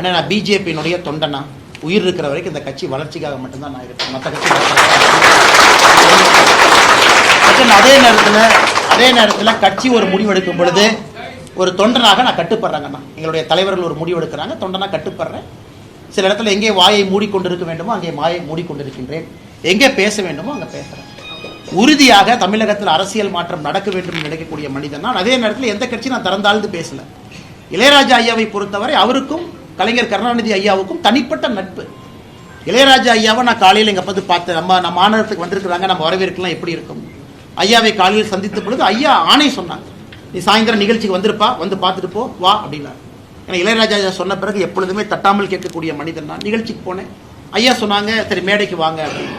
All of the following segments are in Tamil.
ஆனால் நான் பிஜேபியினுடைய தொண்டனா? உயிர் இருக்கிற வரைக்கும் இந்த கட்சி வளர்ச்சிக்காக மட்டும்தான் நான் இருக்கேன். மற்ற கட்சி அதே நேரத்தில் அதே நேரத்தில் கட்சி ஒரு முடிவெடுக்கும் பொழுது ஒரு தொண்டனாக நான் கட்டுப்படுறேங்கண்ணா எங்களுடைய தலைவர்கள் ஒரு முடிவெடுக்கிறாங்க தொண்டனாக கட்டுப்படுறேன். சில இடத்துல எங்கே வாயை மூடிக்கொண்டிருக்க வேண்டுமோ அங்கே வாயை மூடிக்கொண்டிருக்கின்றேன். எங்கே பேச வேண்டுமோ அங்கே பேசுகிறேன் உறுதியாக தமிழகத்தில் அரசியல் மாற்றம் நடக்க வேண்டும் நினைக்கக்கூடிய மனிதன் நான். அதே நேரத்தில் எந்த கட்சி நான் திறந்தாழ்ந்து பேசல. இளையராஜா ஐயாவை பொறுத்தவரை அவருக்கும் கலைஞர் கருணாநிதி ஐயாவுக்கும் தனிப்பட்ட நட்பு. இளையராஜா ஐயாவை நான் காலையில் எங்கள் பார்த்து பார்த்தேன் நம்ம நம்ம மாநிலத்துக்கு வந்திருக்கிறாங்க நம்ம வரவேற்கலாம் எப்படி இருக்கும்? ஐயாவை காலையில் சந்தித்த பொழுது ஐயா ஆணை சொன்னாங்க. நீ சாயந்தரம் நிகழ்ச்சிக்கு வந்திருப்பா வந்து பார்த்துட்டு போ வா அப்படின்னா ஏன்னா இளையராஜா ஐயா சொன்ன பிறகு எப்பொழுதுமே தட்டாமல் கேட்கக்கூடிய மனிதன் நான். நிகழ்ச்சிக்கு போனேன். ஐயா சொன்னாங்க சரி மேடைக்கு வாங்க அப்படின்னு.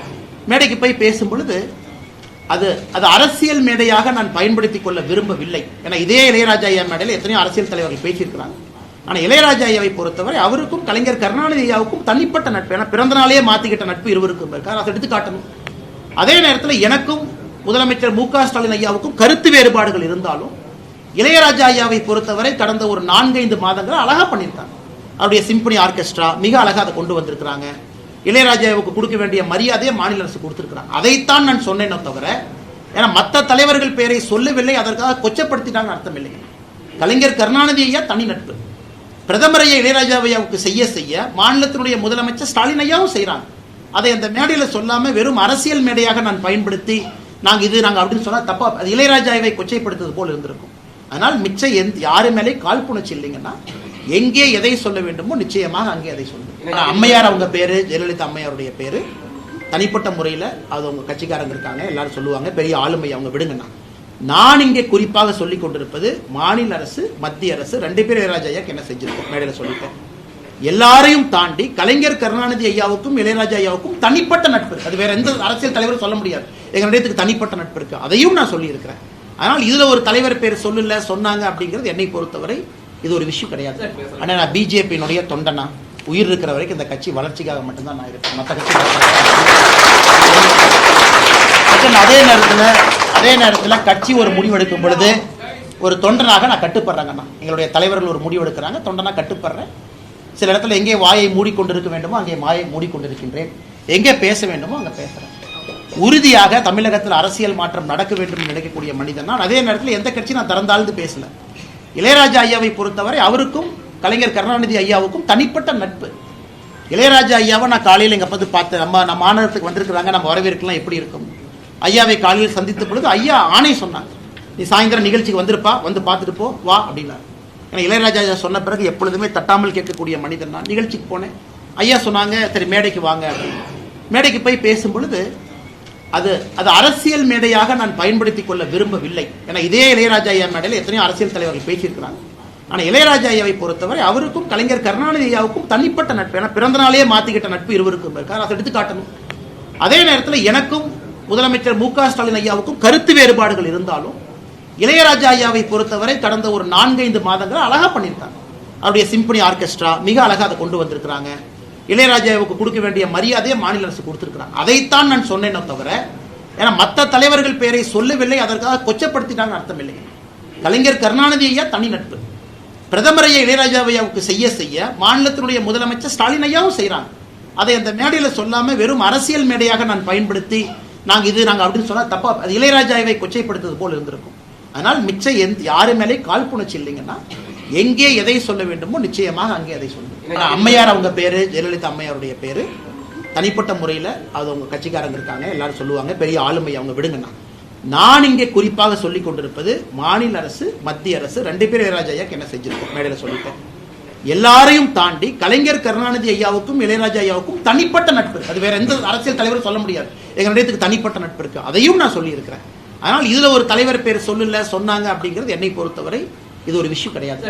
மேடைக்கு போய் பேசும் பொழுது அது அது அரசியல் மேடையாக நான் பயன்படுத்தி கொள்ள விரும்பவில்லை. ஏன்னா இதே இளையராஜா ஐயா மேடையில் எத்தனையோ அரசியல் தலைவர்கள் பேசியிருக்கிறாங்க. ஆனால் இளையராஜா ஐயாவை பொறுத்தவரை அவருக்கும் கலைஞர் கருணாநிதி ஐயாவுக்கும் தனிப்பட்ட நட்பு. ஏன்னா பிறந்த நாளே மாத்திக்கிட்ட நட்பு இருவருக்கும் இருக்கார் அதை எடுத்து காட்டணும் அதே நேரத்தில் எனக்கும் முதலமைச்சர் மு க ஸ்டாலின் ஐயாவுக்கும் கருத்து வேறுபாடுகள் இருந்தாலும் இளையராஜா ஐயாவை பொறுத்தவரை கடந்த ஒரு நான்கைந்து மாதங்கள் அழகா பண்ணியிருக்காங்க. அவருடைய சிம்பனி ஆர்கெஸ்ட்ரா மிக அழகாக அதை கொண்டு வந்திருக்கிறாங்க. இளையராஜாவுக்கு கொடுக்க வேண்டிய மரியாதையை மாநில அரசு கொடுத்திருக்கிறாங்க. அதைத்தான் நான் சொன்னேனே தவிர ஏன்னா மற்ற தலைவர்கள் பெயரை சொல்லவில்லை அதற்காக கொச்சப்படுத்திட்டாங்க அர்த்தம் இல்லைங்க. கலைஞர் கருணாநிதி ஐயா தனி நட்பு. பிரதமர் ஐயா இளையராஜா ஐயாவுக்கு செய்ய செய்ய மாநிலத்தினுடைய முதலமைச்சர் ஸ்டாலின் ஐயாவும் செய்றாங்க. அதை அந்த மேடையில சொல்லாம வெறும் அரசியல் மேடையாக நான் பயன்படுத்தி நாங்க இது நாங்க அப்படின்னு சொன்னா தப்பா அது இளையராஜாவை கொச்சைப்படுத்துவது போல் இருந்திருக்கும். அதனால் மிச்சம் எந்த யாரு மேலே காழ்ப்புணர்ச்சி இல்லைங்கன்னா எங்கே எதை சொல்ல வேண்டுமோ நிச்சயமாக அங்கே அதை சொல்லுங்க. அம்மையார் அவங்க பேரு ஜெயலலிதா அம்மையாருடைய பேரு. தனிப்பட்ட முறையில் அது அவங்க கட்சிக்காரங்க இருக்காங்க எல்லாரும் சொல்லுவாங்க பெரிய ஆளுமை அவங்க விடுங்கண்ணா நான் இங்கே குறிப்பாக சொல்லிக் கொண்டிருப்பது மாநில அரசு மத்திய அரசு ரெண்டு பேரும் இளையராஜா ஐயாக்கு என்ன செஞ்சிருக்கோம்? மேடையில் சொல்லிட்டேன். எல்லாரையும் தாண்டி கலைஞர் கருணாநிதி ஐயாவுக்கும் இளையராஜா ஐயாவுக்கும் தனிப்பட்ட நட்பு இருக்கு. அது வேற எந்த அரசியல் தலைவரும் சொல்ல முடியாது. எங்க நிலையத்துக்கு தனிப்பட்ட நட்பு இருக்கு. அதையும் நான் சொல்லியிருக்கிறேன். அதனால் இதுல ஒரு தலைவர் பேர் சொல்லல சொன்னாங்க அப்படிங்கிறது என்னை பொறுத்தவரை இது ஒரு விஷயம் கிடையாது. ஆனால் நான் பிஜேபியினுடைய தொண்டனா? உயிர் இருக்கிற வரைக்கும் இந்த கட்சி வளர்ச்சிக்காக மட்டும்தான் நான் இருக்கேன் மற்ற கட்சி அதே நேரத்தில் அதே நேரத்தில் கட்சி ஒரு முடிவெடுக்கும் பொழுது ஒரு தொண்டனாக நான் கட்டுப்படுறேங்கண்ணா எங்களுடைய தலைவர்கள் ஒரு முடிவெடுக்கிறாங்க தொண்டனாக கட்டுப்படுறேன். சில இடத்துல எங்கே வாயை மூடிக்கொண்டிருக்க வேண்டுமோ அங்கே வாயை மூடிக்கொண்டிருக்கின்றேன். எங்கே பேச வேண்டுமோ அங்கே பேசுகிறேன் உறுதியாக தமிழகத்தில் அரசியல் மாற்றம் நடக்க வேண்டும் நினைக்கக்கூடிய மனிதன் நான். அதே நேரத்தில் எந்த கட்சி நான் திறந்தாழ்ந்து பேசல. இளையராஜா ஐயாவை பொறுத்தவரை அவருக்கும் கலைஞர் கருணாநிதி ஐயாவுக்கும் தனிப்பட்ட நட்பு. இளையராஜா ஐயாவை நான் காலையில் எங்க பார்த்து பார்த்தேன். நம்ம நம்ம மாநிலத்துக்கு வந்திருக்கிறாங்க நம்ம வரவேற்கலாம் எப்படி இருக்கும்? ஐயாவை காலையில் சந்தித்த பொழுது ஐயா ஆணை சொன்னாங்க நீ சாயந்தரம் நிகழ்ச்சிக்கு வந்திருப்பா வந்து பார்த்துட்டு போ வா அப்படின்னாரு. ஏன்னா இளையராஜா சொன்ன பிறகு எப்பொழுதுமே தட்டாமல் கேட்கக்கூடிய மனிதன் நான். நிகழ்ச்சிக்கு போனேன். ஐயா சொன்னாங்க சரி மேடைக்கு வாங்க அப்படின்னு மேடைக்கு போய் பேசும் பொழுது அது அது அரசியல் மேடையாக நான் பயன்படுத்தி கொள்ள விரும்பவில்லை. ஏன்னா இதே இளையராஜா ஐயா மேடையில் எத்தனையோ அரசியல் தலைவர்கள் பேசியிருக்கிறாங்க. ஆனால் இளையராஜா ஐயாவை பொறுத்தவரை அவருக்கும் கலைஞர் கருணாநிதி ஐயாவுக்கும் தனிப்பட்ட நட்பு. ஏன்னா பிறந்த நாளே மாத்திக்கிட்ட நட்பு இருவருக்கும் இருக்கார். அதை எடுத்து காட்டணும் அதே நேரத்தில் எனக்கும் முதலமைச்சர் மு க ஸ்டாலின் ஐயாவுக்கும் கருத்து வேறுபாடுகள் இருந்தாலும் இளையராஜா ஐயாவை பொறுத்தவரை கடந்த ஒரு நான்கைந்து மாதங்கள் அழகாக பண்ணியிருக்காங்க. அவருடைய சிம்பனி ஆர்கெஸ்ட்ரா மிக அழகாக அதை கொண்டு வந்திருக்கிறாங்க. இளையராஜாவுக்கு கொடுக்க வேண்டிய மரியாதையை மாநில அரசு கொடுத்திருக்கிறாங்க. அதைத்தான் நான் சொன்னேனே தவிர ஏன்னா மற்ற தலைவர்கள் பெயரை சொல்லவில்லை அதற்காக கொச்சப்படுத்திட்டாங்க அர்த்தம் இல்லை. கலைஞர் கருணாநிதி ஐயா தனி நட்பு. பிரதமர் ஐயா இளையராஜா ஐயாவுக்கு செய்ய செய்ய மாநிலத்தினுடைய முதலமைச்சர் ஸ்டாலின் ஐயாவும் செய்கிறாங்க அதை அந்த மேடையில் சொல்லாமல் வெறும் அரசியல் மேடையாக நான் பயன்படுத்தி நாங்க இது நாங்க அப்படின்னு சொன்னா தப்பா அது இளையராஜாவை கொச்சைப்படுத்துவது போல் இருந்திருக்கும். அதனால் மிச்சம் எந்த யாரு மேலே காழ்ப்புணர்ச்சி இல்லைங்கன்னா எங்கே எதை சொல்ல வேண்டுமோ நிச்சயமாக அங்கே அதை சொல்லுங்க. அம்மையார் அவங்க பேரு ஜெயலலிதா அம்மையாருடைய பேரு தனிப்பட்ட முறையில் அது அவங்க கட்சிக்காரங்க இருக்காங்க எல்லாரும் சொல்லுவாங்க பெரிய ஆளுமை அவங்க விடுங்கண்ணா நான் இங்கே குறிப்பாக சொல்லிக் கொண்டிருப்பது மாநில அரசு மத்திய அரசு ரெண்டு பேரும் இளையராஜா ஐயாக்கு என்ன செஞ்சிருக்கோம் மேடையில் சொல்லிட்டேன். எல்லாரையும் தாண்டி கலைஞர் கருணாநிதி ஐயாவுக்கும் இளையராஜா ஐயாவுக்கும் தனிப்பட்ட நட்பு அது வேற எந்த அரசியல் தலைவரும் சொல்ல முடியாது. எங்களுடையத்துக்கு தனிப்பட்ட நட்பு இருக்கு. அதையும் நான் சொல்லியிருக்கிறேன். அதனால் இதுல ஒரு தலைவர் பேர் சொல்லல சொன்னாங்க அப்படிங்கிறது என்னை பொறுத்தவரை இது ஒரு விஷயம் கிடையாது.